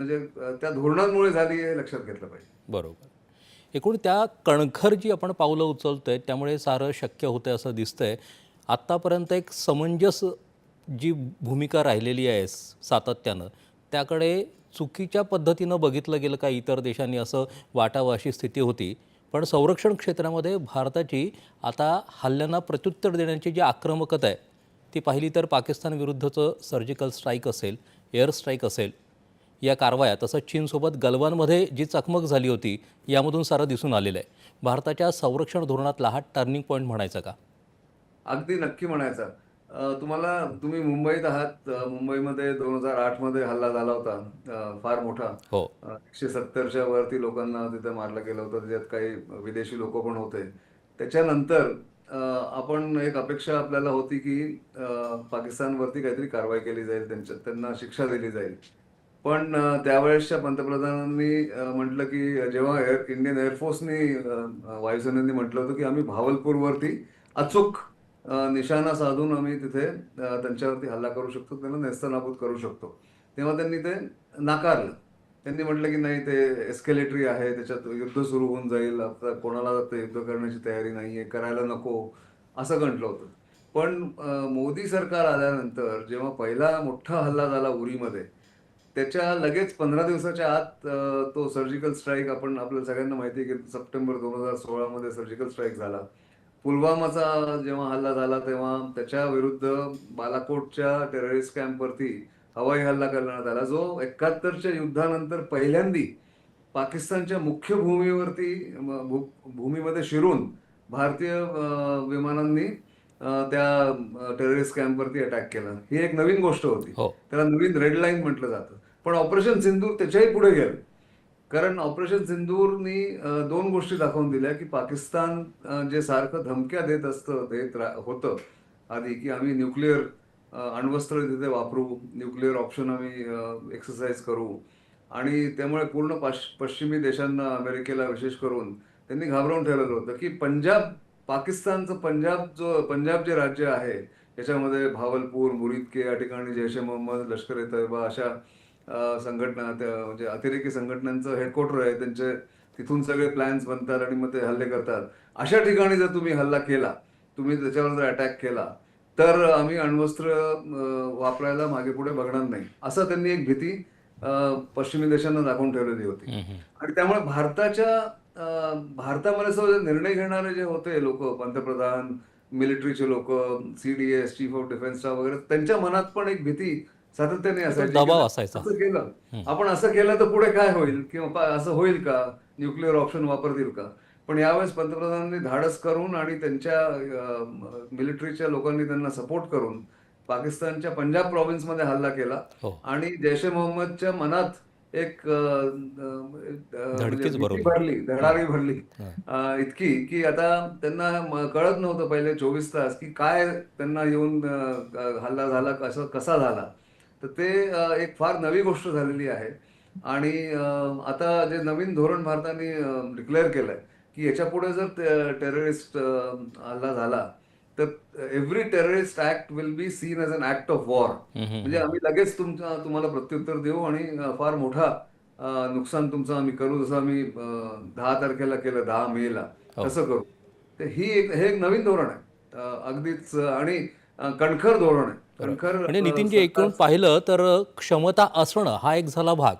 म्हणजे त्या धोरणांमुळे झाली हे लक्षात घेतलं पाहिजे. बरोबर. एकूण त्या कणखर जी आपण पावलं उचलतोय त्यामुळे सारं शक्य होतं असं दिसतंय. आत्तापर्यंत एक समंजस जी भूमिका राहिलेली आहे सातत्यानं त्याकडे चुकीच्या पद्धतीनं बघितलं गेलं का इतर देशांनी असं वाटावं अशी स्थिती होती. पण संरक्षण क्षेत्रामध्ये भारताची आता हल्ल्यांना प्रत्युत्तर देण्याची जी आक्रमकता आहे ती पाहिली तर पाकिस्तान विरुद्धचं सर्जिकल स्ट्राईक असेल एअर स्ट्राईक असेल या कारवाया तसंच चीनसोबत गलवानमध्ये जी चकमक झाली होती यामधून सारं दिसून आलेलं आहे भारताच्या संरक्षण धोरणातला हा टर्निंग पॉईंट म्हणायचा का? अगदी नक्की म्हणायचा. तुम्हाला तुम्ही मुंबईत आहात मुंबईमध्ये दोन हजार आठमध्ये हल्ला झाला होता फार मोठा. हो. एकशे सत्तरच्या वरती लोकांना तिथे मारलं गेलं होतं त्याच्यात काही विदेशी लोक पण होते. त्याच्यानंतर आपण एक अपेक्षा आपल्याला होती की पाकिस्तानवरती काहीतरी कारवाई केली जाईल त्यांच्या त्यांना शिक्षा दिली जाईल. पण त्यावेळेसच्या पंतप्रधानांनी म्हटलं की जेव्हा एअर इंडियन एअरफोर्सनी अ, वायुसेनेनी म्हटलं होतं की आम्ही भावलपूरवरती अचूक निशाणा साधून आम्ही तिथे त्यांच्यावरती हल्ला करू शकतो त्यांना नेस्तनाबूत करू शकतो. तेव्हा त्यांनी ते नाकारलं. त्यांनी म्हटलं की नाही ते एस्केलेटरी आहे त्याच्यात युद्ध सुरू होऊन जाईल आता कोणाला ते युद्ध करण्याची तयारी नाहीये करायला नको. असं म्हटलं होतं. पण मोदी सरकार आल्यानंतर जेव्हा पहिला मोठा हल्ला झाला उरीमध्ये त्याच्या लगेच पंधरा दिवसाच्या आत तो सर्जिकल स्ट्राईक आपण आपल्या सगळ्यांना माहिती आहे की सप्टेंबर दोन हजार सोळामध्ये सर्जिकल स्ट्राईक झाला. पुलवामाचा जेव्हा हल्ला झाला तेव्हा त्याच्या विरुद्ध बालाकोटच्या टेररिस्ट कॅम्पवरती हवाई हल्ला करण्यात आला. जो एकाहत्तरच्या युद्धानंतर पहिल्यांदी पाकिस्तानच्या मुख्य भूमीवरती भू- भूमीमध्ये शिरून भारतीय विमानांनी त्या टेररिस्ट कॅम्पवरती अटॅक केला. ही एक नवीन गोष्ट होती. हो. त्याला नवीन रेड लाईन म्हटलं जातं. पण ऑपरेशन सिंदूर त्याच्याही पुढे गेलं. कारण ऑपरेशन सिंदूरनी दोन गोष्टी दाखवून दिल्या की पाकिस्तान जे सारखं धमक्या देत असतं देत होतं आधी की आम्ही न्यूक्लिअर अण्वस्त्र तिथे वापरू न्यूक्लिअर ऑप्शन आम्ही एक्सरसाइज करू. आणि त्यामुळे पूर्ण पाश- पश्चिमी देशांना अमेरिकेला विशेष करून त्यांनी घाबरवून ठेवलेलं होतं की पंजाब पाकिस्तानचं पंजाब जो पंजाब जे राज्य आहे याच्यामध्ये भावलपूर मुरिदके या ठिकाणी जैश ए मोहम्मद लष्कर ए तैयबा अशा संघटना त्या म्हणजे अतिरेकी संघटनांचं हेडक्वार्टर आहे. त्यांचे तिथून सगळे प्लॅन्स बनतात आणि मग ते हल्ले करतात. अशा ठिकाणी जर तुम्ही हल्ला केला तुम्ही त्याच्यावर जर अटॅक केला तर आम्ही अण्वस्त्र वापरायला मागे पुढे बघणार नाही. असं त्यांनी एक भीती पश्चिमी देशांना दाखवून ठेवलेली होती. आणि त्यामुळे भारताच्या भारतामध्ये सगळे निर्णय घेणारे जे होते लोक पंतप्रधान मिलिटरीचे लोक सीडीएस चीफ ऑफ डिफेन्सचा वगैरे त्यांच्या मनात पण एक भीती सातत्याने असायची केलं. आपण असं केलं तर पुढे काय होईल? किंवा असं होईल का? न्यूक्लिअर ऑप्शन वापरतील का? पण यावेळेस पंतप्रधानांनी धाडस करून आणि त्यांच्या मिलिटरीच्या लोकांनी त्यांना सपोर्ट करून पाकिस्तानच्या पंजाब प्रॉव्हिन्समध्ये हल्ला केला. हो. आणि जैश ए मोहम्मदच्या मनात एक म्हणजे भरली धडारी भरली. इतकी की आता त्यांना कळत नव्हतं पहिले चोवीस तास की काय त्यांना येऊन हल्ला झाला कसं कसा झाला. तर ते एक फार नवी गोष्ट झालेली आहे. आणि आता जे नवीन धोरण भारताने डिक्लेअर केलंय की याच्यापुढे जर टेररिस्ट हल्ला झाला तर every terrorist act will be seen as an act of war. म्हणजे आम्ही लगेच तुमचा तुम्हाला प्रत्युत्तर देऊ आणि फार मोठा नुकसान तुमचं आम्ही करू जसं आम्ही दहा तारखेला केलं दहा मेला हो. तसं करू. तर ही एक हे एक नवीन धोरण आहे. अगदीच आणि कणखर धोरण आहे. कणखर म्हणजे नितीनजी एकूण पाहिलं तर क्षमता असणं हा एक झाला भाग.